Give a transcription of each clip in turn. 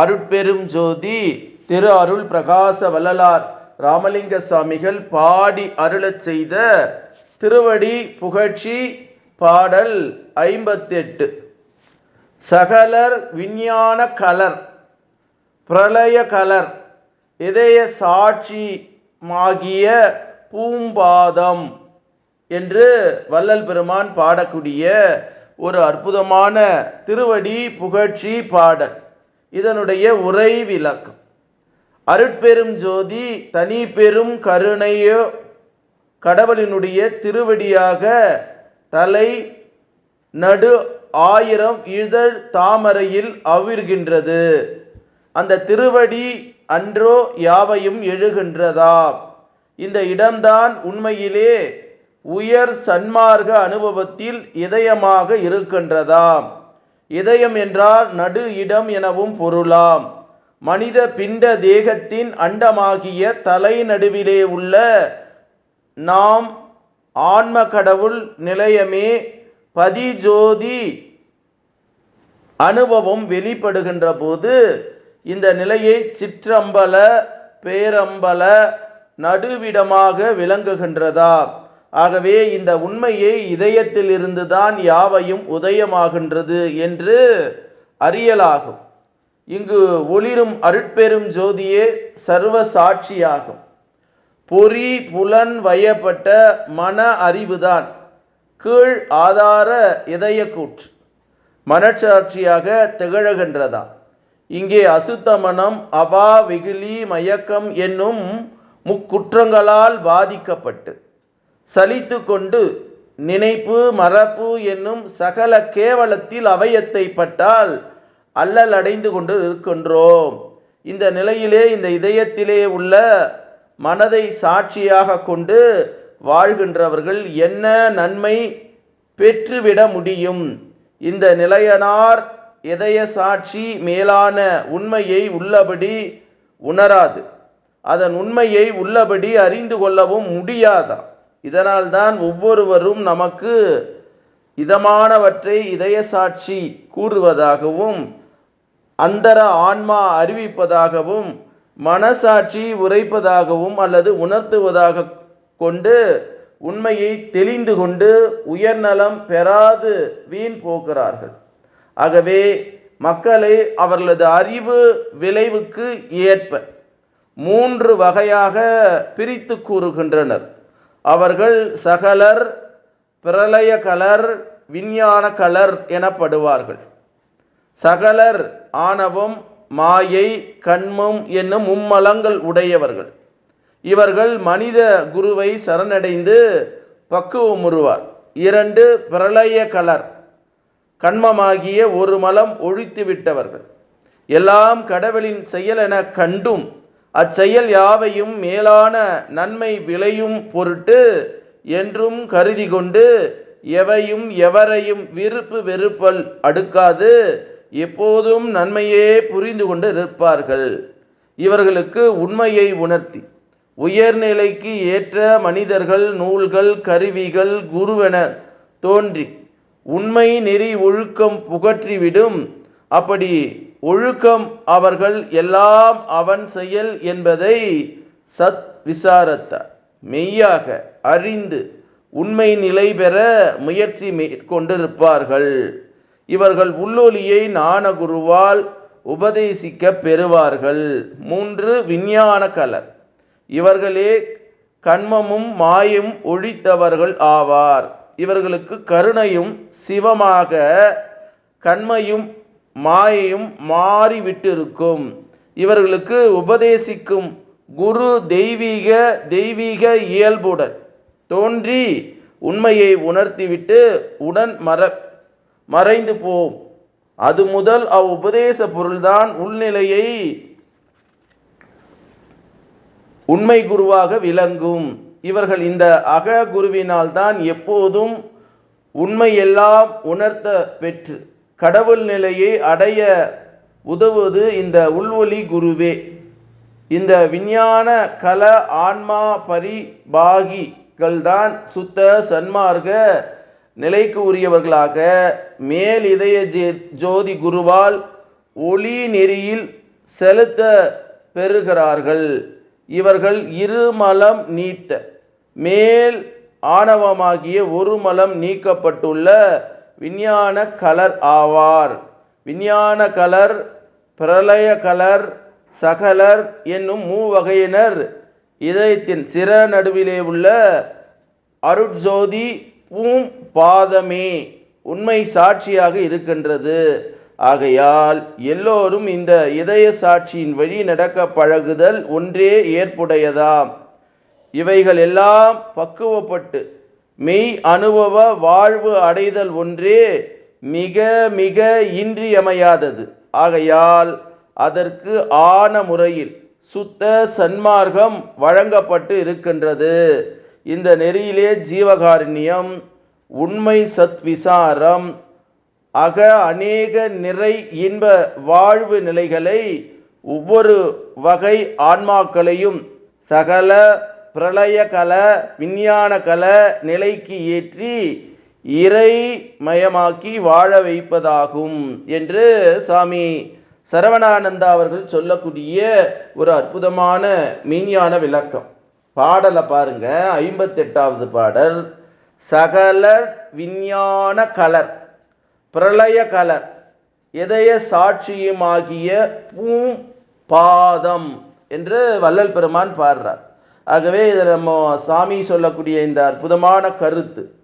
அருட்பெரும் ஜோதி திரு அருள் பிரகாச வள்ளலார் ராமலிங்க சுவாமிகள் பாடி அருளச் செய்த திருவடி புகழ்ச்சி பாடல் ஐம்பத்தெட்டு. சகலர் விஞ்ஞான கலர் பிரளய கலர் இதய சாட்சிமாகிய பூம்பாதம் என்று வள்ளல் பெருமான் பாடக்கூடிய ஒரு அற்புதமான திருவடி புகழ்ச்சி பாடல். இதனுடைய உரை விளக்கம். அருட்பெரும் ஜோதி தனி பெரும் கருணையோ கடவுளினுடைய திருவடியாக தலை நடு ஆயிரம் இதழ் தாமரையில் அவிர்கின்றது. அந்த திருவடி அன்றோ யாவையும் எழுகின்றதாம் இந்த இடம்தான் உண்மையிலே உயர் சன்மார்க்க அனுபவத்தில் இதயமாக இருக்கின்றதாம். இதயம் என்றால் நடு இடம் எனவும் பொருளாம். மனித பிண்ட தேகத்தின் அண்டமாகிய தலை நடுவிலே உள்ள நாம் ஆன்ம கடவுள் நிலையமே பதிஜோதி அனுபவம் வெளிப்படுகின்ற போது இந்த நிலையை சிற்றம்பல பேரம்பல நடுவிடமாக விளங்குகின்றதா? ஆகவே இந்த உண்மையை இதயத்தில் இருந்துதான் யாவையும் உதயமாகின்றது என்று அறியலாகும். இங்கு ஒளிரும் அருட்பெரும் ஜோதியே சர்வ சாட்சியாகும். பொறி புலன் வயப்பட்ட மன அறிவுதான். கீழ் ஆதார இதய கூற்று. மனச்சாட்சியாக திகழகின்றதா. இங்கே அசுத்த மனம் அபா வெகுளி மயக்கம் என்னும் முக்குற்றங்களால் பாதிக்கப்பட்டு. சலித்து கொண்டு நினைப்பு மறப்பு என்னும் சகல கேவலத்தில் அவையத்தை பட்டால் அல்லல் அடைந்து கொண்டு இருக்கின்றோம் இந்த நிலையிலே இந்த இதயத்திலே உள்ள மனதை சாட்சியாக கொண்டு வாழ்கின்றவர்கள் என்ன நன்மை பெற்றுவிட முடியும்? இந்த நிலையனார் இதய சாட்சி மேலான உண்மையை உள்ளபடி உணராது. அதன் உண்மையை உள்ளபடி அறிந்து கொள்ளவும் முடியாதாம் இதனால்தான் ஒவ்வொருவரும் நமக்கு இதமானவற்றை இதய சாட்சி கூறுவதாகவும் அந்தர ஆன்மா அறிவிப்பதாகவும் மனசாட்சி உரைப்பதாகவும் அல்லது உணர்த்துவதாக கொண்டு உண்மையை தெளிந்து கொண்டு உயர்நலம் பெறாது வீண் போகிறார்கள். ஆகவே மக்களை அவர்களது அறிவு விளைவுக்கு ஏற்ப மூன்று வகையாக பிரித்து கூறுகின்றனர். அவர்கள் சகலர் பிரளய கலர் விஞ்ஞான கலர் எனப்படுவார்கள். சகலர் ஆணவம் மாயை கண்மம் என்னும் மும்மலங்கள் உடையவர்கள். இவர்கள் மனித குருவை சரணடைந்து பக்குவமுறுவார் இரண்டு பிரளய கலர் கண்மமாகிய ஒரு மலம் ஒழித்து விட்டவர்கள் எல்லாம் கடவுளின் செயல் என கண்டும் அச்செயல் யாவையும் மேலான நன்மை விளையும் பொருட்டு என்றும் கருதி கொண்டு எவையும் எவரையும் விருப்பு வெறுப்பல் அடுக்காது எப்போதும் நன்மையே புரிந்து கொண்டு இருப்பார்கள் இவர்களுக்கு உண்மையை உணர்த்தி உயர்நிலைக்கு ஏற்ற மனிதர்கள் நூல்கள் கருவிகள் குருவென தோன்றி உண்மை நெறி ஒழுக்கம் புகற்றிவிடும். அப்படி ஒழுக்கம் அவர்கள் எல்லாம் அவன் செயல் என்பதை சத் விசாரத்தார் மெய்யாக அறிந்து உண்மை நிலை பெற முயற்சி மேற்கொண்டிருப்பார்கள். இவர்கள் உள்ளொலியை ஞானகுருவால் உபதேசிக்க பெறுவார்கள். மூன்று விஞ்ஞான கலர். இவர்களே கண்மமும் மாயும் ஒழித்தவர்கள் ஆவார். இவர்களுக்கு கருணையும் சிவமாக கண்மையும் மாயையும் மாறிவிட்டிருக்கும். இவர்களுக்கு உபதேசிக்கும் குரு தெய்வீக தெய்வீக இயல்புடன் தோன்றி உண்மையை உணர்த்திவிட்டு உடன் மற மறைந்து போம். அது முதல் அவ் உபதேச பொருள்தான் உள்நிலையை உண்மை குருவாக விளங்கும். இவர்கள் இந்த அக குருவினால் தான் எப்போதும் உண்மையெல்லாம் உணர்த்த பெற்று கடவுள் நிலையை அடைய உதவுவது இந்த உள்வொளி குருவே. இந்த விஞ்ஞான கல ஆன்மா பரிபாகிகள் தான் சுத்த சன்மார்க்க நிலைக்கு உரியவர்களாக மேல் இதய ஜே- ஜோதி குருவால் ஒளி நெறியில் செலுத்த பெறுகிறார்கள். இவர்கள் இருமலம் நீத்த மேல் ஆணவமாகிய ஒரு மலம் நீக்கப்பட்டுள்ள விஞ்ஞான கலர் ஆவார். விஞ்ஞான கலர் பிரளய கலர் சகலர் என்னும் மூவகையினர் இதயத்தின் சிற நடுவிலே உள்ள அருட்ஜோதி பூம் பாதமே உண்மை சாட்சியாக இருக்கின்றது. ஆகையால் எல்லோரும் இந்த இதய சாட்சியின் வழி நடக்க பழகுதல் ஒன்றே ஏற்புடையதாம். இவைகள் எல்லாம் பக்குவப்பட்டு மெய் அனுபவ வாழ்வு அடைதல் ஒன்றே மிக மிக இன்றியமையாதது. ஆகையால் அதற்கு ஆன முறையில் சுத்த சன்மார்க்கம் வழங்கப்பட்டு இருக்கின்றது. இந்த நெறியிலே ஜீவகாருண்யம் உண்மை சத்விசாரம் அக அநேக நிறை இன்ப வாழ்வு நிலைகளை ஒவ்வொரு வகை ஆன்மாக்களையும் சகல பிரளய கல விஞ்ஞான கல நிலைக்கு ஏற்றி இறைமயமாக்கி வாழ வைப்பதாகும் என்று சாமி சரவணானந்தா அவர்கள் சொல்லக்கூடிய ஒரு அற்புதமான மின்ஞான விளக்கம். பாடலை பாருங்க ஐம்பத்தெட்டாவது பாடல். சகல விஞ்ஞான கலர் பிரளய கலர் இதய சாட்சியுமாகிய பூம் பாதம் என்று வள்ளல் பெருமான் பாடுறார். ஆகவே இதில் நம்ம சாமி சொல்லக்கூடிய இந்த அற்புதமான கருத்து.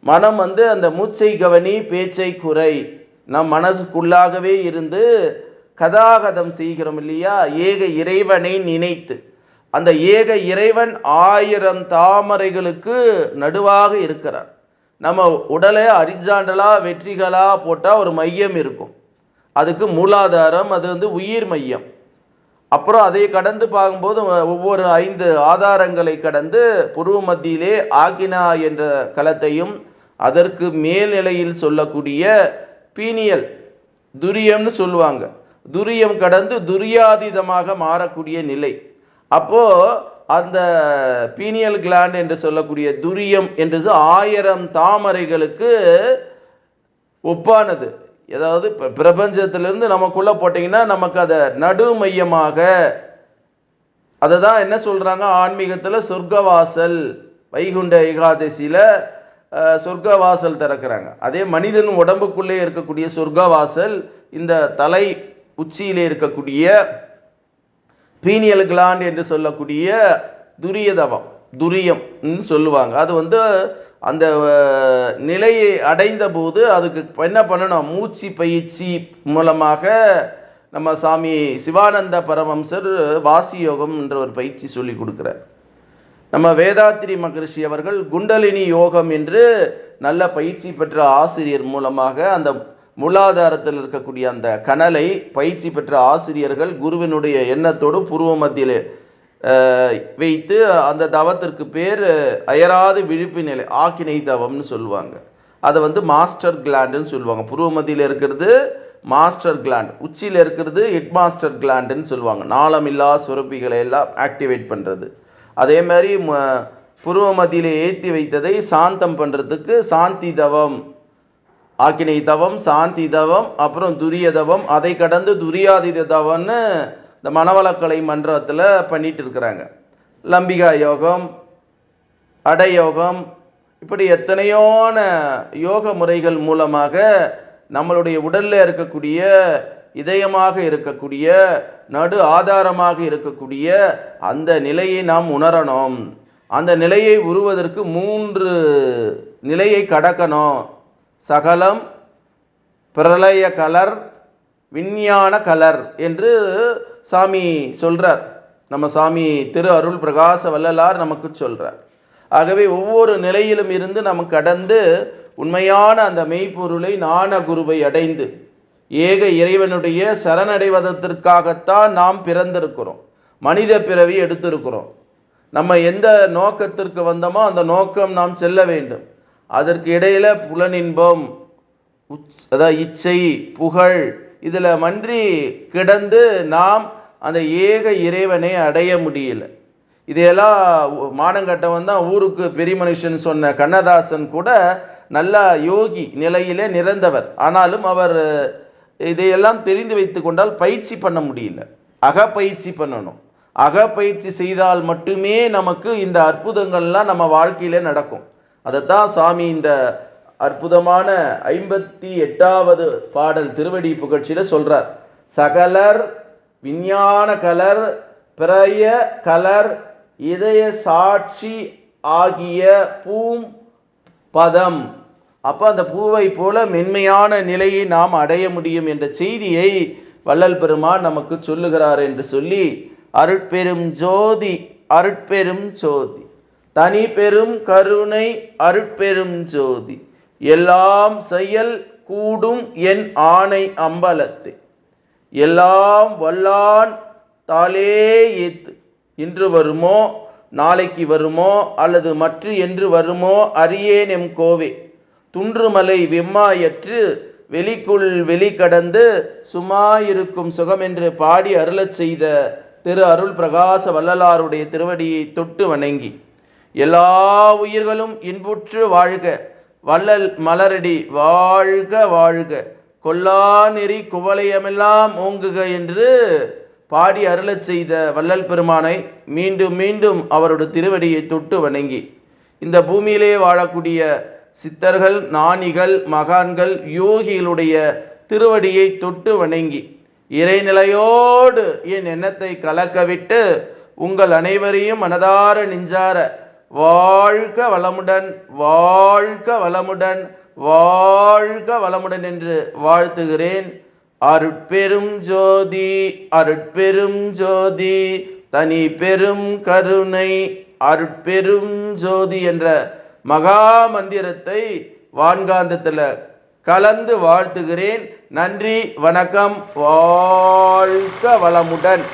மனம் வந்து அந்த மூச்சை கவனி பேச்சை குறை. நம் மனதுக்குள்ளாகவே இருந்து கதாகதம் செய்கிறோம் இல்லையா? ஏக இறைவனை நினைத்து. அந்த ஏக இறைவன் ஆயிரம் தாமரைகளுக்கு நடுவாக இருக்கிறார் நம்ம உடலை அரிஜாண்டலாக வெற்றிகளா போட்டால் ஒரு மையம் இருக்கும். அதுக்கு மூலாதாரம் அது வந்து உயிர் மையம். அப்புறம் அதை கடந்து பார்க்கும்போது ஒவ்வொரு ஐந்து ஆதாரங்களை கடந்து புருவ மத்தியிலே ஆக்கினா என்ற களத்தையும் அதற்கு மேல்நிலையில் சொல்லக்கூடிய பீனியல் துரியம்னு சொல்லுவாங்க. துரியம் கடந்து துரியாதீதமாக மாறக்கூடிய நிலை. அப்போது அந்த பீனியல் கிளாண்ட் என்று சொல்லக்கூடிய துரியம் என்றது ஆயிரம் தாமரைகளுக்கு ஒப்பானது. ஏதாவது இப்ப பிரபஞ்சத்திலிருந்து நமக்குள்ள போட்டிங்கன்னா நமக்கு அதை நடு மையமாக அதை தான் என்ன சொல்கிறாங்க ஆன்மீகத்தில் சொர்க்கவாசல் வைகுண்ட ஏகாதசியில் சொர்க்கவாசல் திறக்கிறாங்க. அதே மனிதன் உடம்புக்குள்ளே இருக்கக்கூடிய சொர்க்கவாசல் இந்த தலை உச்சியிலே இருக்கக்கூடிய பீனியல் கிளாண்ட் என்று சொல்லக்கூடிய துரியதவம் துரியம் சொல்லுவாங்க. அது வந்து அந்த நிலையை அடைந்த போது அதுக்கு என்ன பண்ணணும்? மூச்சு பயிற்சி மூலமாக நம்ம சாமி சிவானந்த பரமம்சர் வாசி யோகம் என்ற ஒரு பயிற்சி சொல்லி கொடுக்குறார். நம்ம வேதாத்திரி மகரிஷி அவர்கள் குண்டலினி யோகம் என்று நல்ல பயிற்சி பெற்ற ஆசிரியர் மூலமாக அந்த மூலாதாரத்தில் இருக்கக்கூடிய அந்த கனலை பயிற்சி பெற்ற ஆசிரியர்கள் குருவினுடைய எண்ணத்தோடு பூர்வ மத்தியில் வைத்து அந்த தவத்திற்கு பேர் அயராது விழிப்பு நிலை ஆக்கினை தவம்னு சொல்லுவாங்க. அதை வந்து மாஸ்டர் கிளாண்டுன்னு சொல்லுவாங்க. புருவ மத்தியில் இருக்கிறது மாஸ்டர் கிளாண்ட் உச்சியில் இருக்கிறது ஹெட் மாஸ்டர் கிளாண்டுன்னு சொல்லுவாங்க. நாளமில்லா சுரப்பிகளை எல்லாம் ஆக்டிவேட் பண்ணுறது அதே மாதிரி ம- புருவ ஏற்றி வைத்ததை சாந்தம் பண்ணுறதுக்கு சாந்தி தவம் ஆக்கினை தவம் சாந்தி தவம் அப்புறம் துரிய தவம் அதை கடந்து துரியாதித தவம்னு இந்த மனவளக்கலை மன்றத்தில் பண்ணிட்டு இருக்கிறாங்க லம்பிகா யோகம் அடயோகம் இப்படி எத்தனையோன யோக முறைகள் மூலமாக நம்மளுடைய உடலில் இருக்கக்கூடிய இதயமாக இருக்கக்கூடிய நடு ஆதாரமாக இருக்கக்கூடிய அந்த நிலையை நாம் உணரணும். அந்த நிலையை உருவதற்கு மூன்று நிலையை கடக்கணும். சகலம் பிரளய கலர் விஞ்ஞான கலர் என்று சாமி சொல்கிறார் நம்ம சாமி திரு அருள் பிரகாச வள்ளலார் நமக்கு சொல்கிறார் ஆகவே ஒவ்வொரு நிலையிலும் இருந்து நம்ம கடந்து உண்மையான அந்த மெய்ப்பொருளை ஞான குருவை அடைந்து ஏக இறைவனுடைய சரணடைவதற்காகத்தான் நாம் பிறந்திருக்கிறோம். மனித பிறவி எடுத்திருக்கிறோம். நம்ம எந்த நோக்கத்திற்கு வந்தோமோ அந்த நோக்கம் நாம் செல்ல வேண்டும். அதற்கு இடையில புலனின்பம் உச் அதாவது இச்சை புகழ் இதில் மன்றி கிடந்து நாம் அந்த ஏக இறைவனை அடைய முடியல. இதையெல்லாம் மானங்கட்டவன் தான் ஊருக்கு பெரிய மனுஷன் சொன்ன கண்ணதாசன் கூட நல்ல யோகி நிலையிலே நிறந்தவர். ஆனாலும் அவர் இதையெல்லாம் தெரிந்து வைத்து கொண்டால் பயிற்சி பண்ண முடியல. அகப்பயிற்சி பண்ணணும். அகப்பயிற்சி செய்தால் மட்டுமே நமக்கு இந்த அற்புதங்கள்லாம் நம்ம வாழ்க்கையில நடக்கும். அதைத்தான் சாமி இந்த அற்புதமான ஐம்பத்தி எட்டாவது பாடல் திருவடி புகழ்ச்சியில சொல்றார். சகலர் விஞ்ஞான கலர் பிரய கலர் இதய சாட்சி ஆகிய பூம் பதம். அப்போ அந்த பூவை போல மென்மையான நிலையை நாம் அடைய முடியும் என்ற செய்தியை வள்ளல் பெருமான் நமக்கு சொல்லுகிறார் என்று சொல்லி அருட்பெரும் ஜோதி அருட்பெரும் ஜோதி தனி பெரும் கருணை அருட்பெரும் ஜோதி எல்லாம் செயல் கூடும் என் ஆணை அம்பலத்தை. எல்லாம் வல்லான் தாளே ஏத்து இன்று வருமோ நாளைக்கு வருமோ அல்லது மற்ற என்று வருமோ அறியேன் எம் கோவே. துன்றுமலை வெம்மாயற்று வெளிக்குள் வெளி கடந்து சுகம் என்று பாடி அருளச் செய்த திரு அருள் பிரகாச வள்ளலாருடைய திருவடியை தொட்டு வணங்கி எல்லா உயிர்களும் இன்புற்று வாழ்க வள்ளல் மலரடி வாழ்க வாழ்க. கொல்லா நெறி குவளையமெல்லாம் ஓங்குக என்று பாடி அருளச் செய்த வள்ளல் பெருமானை மீண்டும் மீண்டும் அவருடைய திருவடியை தொட்டு வணங்கி இந்த பூமியிலே வாழக்கூடிய சித்தர்கள் நாணிகள் மகான்கள் யோகிகளுடைய திருவடியை தொட்டு வணங்கி இறைநிலையோடு என் எண்ணத்தை கலக்கவிட்டு உங்கள் அனைவரையும் மனதார நெஞ்சார வாழ்க வளமுடன் வாழ்க வளமுடன் வாழ்க வளமுடன் என்று வாழ்த்துகிறேன். அருட்பெரும் ஜோதி அருட்பெரும் ஜோதி தனி பெரும் கருணை அருட்பெரும் ஜோதி என்ற மகா மந்திரத்தை வான்காந்தத்தில் கலந்து வாழ்த்துகிறேன். நன்றி வணக்கம் வாழ்க வளமுடன்.